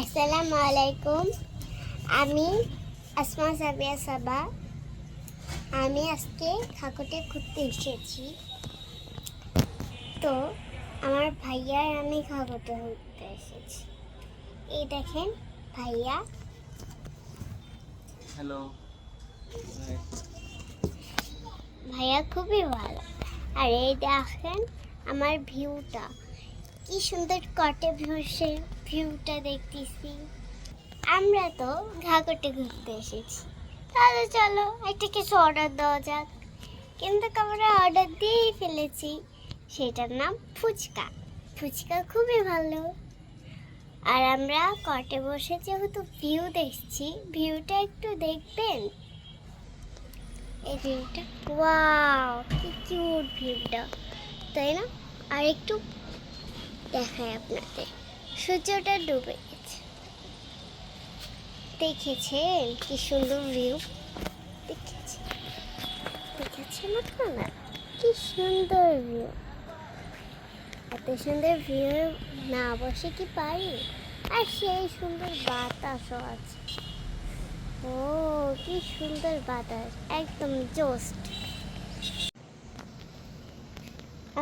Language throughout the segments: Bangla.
আসসালামু আলাইকুম আমি আসমা সাবিয়া সাবা। আমি আজকে ঠাকুরতে ঘুরতে এসেছি। তো আমার ভাইয়া আর আমি খাগটে ঘুরতে এসেছি। এই দেখেন ভাইয়া। হ্যালো ভাইয়া খুবই ভালো। আর এই দেখেন আমার ভিউটা কি সুন্দর কটে বসে ভিউটা দেখতেছি। আমরা তো ঘাগটে ঘুরতে এসেছি। তাহলে চলো, একটা কিছু অর্ডার দেওয়া যাক। কিন্তু আমরা অর্ডার দিয়েই ফেলেছি। সেটার নাম ফুচকা। ফুচকা খুবই ভালো। আর আমরা কটে বসে যেহেতু ভিউ দেখছি ভিউটা একটু দেখবেন? এই ভিউটা ওয়াও কি কিউট ভিউটা তাই না? আর একটু দেখায় আপনাদের। সূর্যটা ডুবে গেছে। দেখেছেন কি সুন্দর ভিউ দেখেছেন? দেখেছেন আপনারা? কি সুন্দর ভিউ এত সুন্দর ভিউ না বসে কি পারি? আর সেই সুন্দর বাতাসও আছে। ও, কি সুন্দর বাতাস। একদম জোস্ট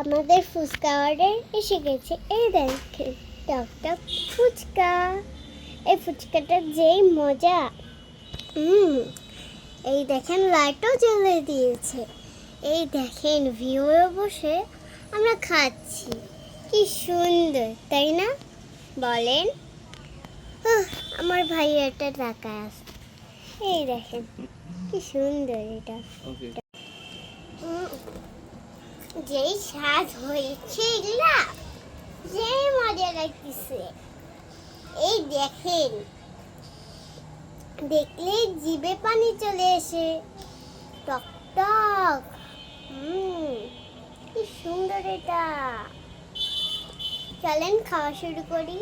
আমাদের ফুচকা অর্ডার এসে গেছে। এই দেখেন, টক টক ফুচকা। এই ফুচকাটা যেই মজা। হুম এই দেখেন, লাইটও জ্বলে দিয়েছে। এই দেখেন ভিউয়ে বসে। আমরা খাচ্ছি। কি সুন্দর, তাই না? বলেন। আমার ভাই এটা তাকায় আছে। এই দেখেন, কি সুন্দর এটা। যেই স্বাদ হয়েছে এগুলা যেই মজা লাগতেছে। এই দেখেন, দেখলে জিভে পানি চলে এসে টক টক। হুম কি সুন্দর এটা। চলেন, খাওয়া শুরু করি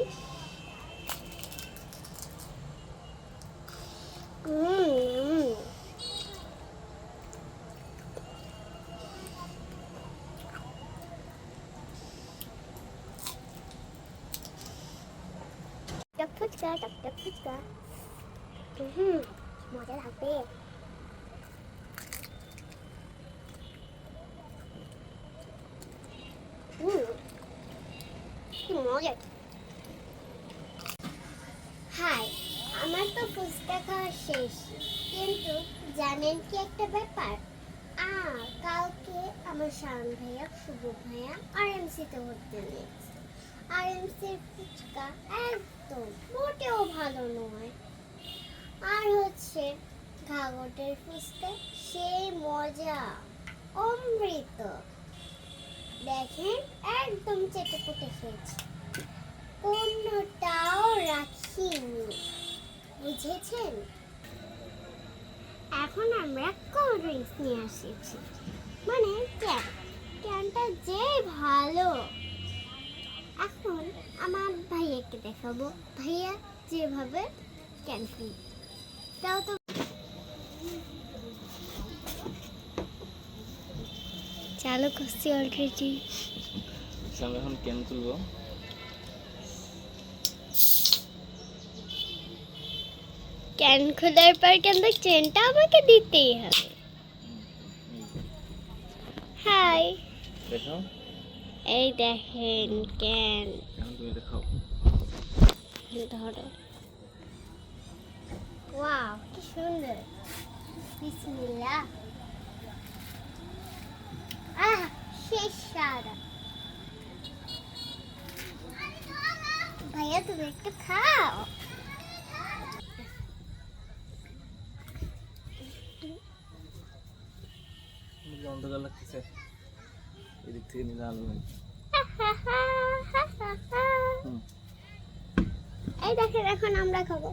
হুম হুম টক ফুচকা টক টক ফুচকা হুম মজা কি মজা হাই আমার তো ফুচকা খাওয়া শেষ কিন্তু জানেন কি একটা ব্যাপার? কালকে আমার শাওন ভাইয়া শুভ ভাইয়া আর এমসিতে ভর্তি নিয়েছে আর এমসির ফুচকা একদম, মোটেও ভালো নয়। আর হচ্ছে ঘাগটের ফুচকা, সেই মজা, অমৃত। দেখেন, একদম চেটে পুটে খেয়েছি। কোনোটাও রাখিনি। বুঝেছেন? এখন আমরা কোল্ড ড্রিঙ্কস নিয়ে আসিছি। মানে ক্যান, ক্যানটা যে ভালো। আমার ভাইয়াকে দেখাবো। ভাইয়া যেভাবে ক্যান ফ্রি তাও তো চালু করছি অলরেডি এখন কেন তুলবো ক্যান খোলার পর কিন্তু চেনটা আমাকে দিতেই হবে। হাই দেখাও এই দেখেন ক্যান এখন ধরো ওয়াও কি সুন্দর। বিসমিল্লাহ। আহ শেষ স্বাদ ভাইয়া তুমি একটু খাও। অন্ধকার লাগতেছে। এদিক থেকে নিলে আলো এই দেখেন এখন আমরা খাব।